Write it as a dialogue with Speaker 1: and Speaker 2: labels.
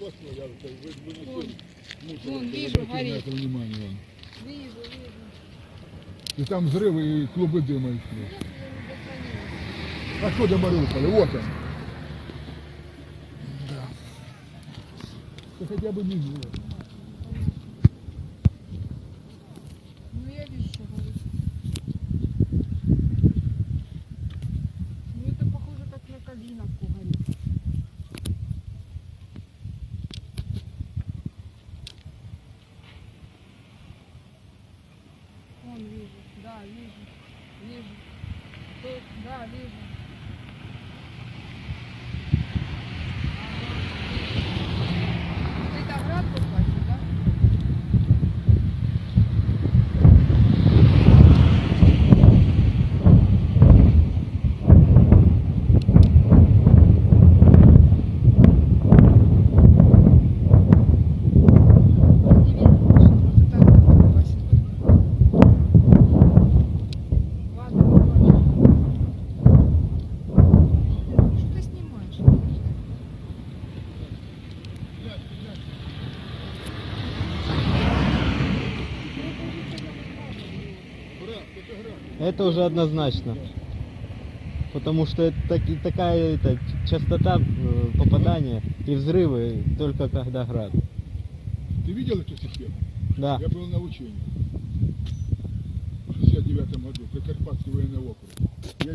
Speaker 1: Вон. вижу, горит. Вижу, вижу.
Speaker 2: И там взрывы и клубы дыма
Speaker 1: не дозвонилась.
Speaker 2: А что до Мариуполя? Вот он. Да. Хотя бы не знаю.
Speaker 1: Ну я вижу, что горит. Ну это похоже как на Калиновку горит. Вон вижу, да, вижу, вижу. Тут, да, вижу. Ага. Это град попасть, да? Не видно, может это град попасть. Ладно, попасть. Что ты снимаешь?
Speaker 2: Брат, это
Speaker 3: уже однозначно. Потому что это таки- такая это, частота э, попадания и взрывы только когда град.
Speaker 2: Ты видел эту систему?
Speaker 3: Да.
Speaker 2: Я был на учении. В 69 году, Прикарпатский военный округ. Я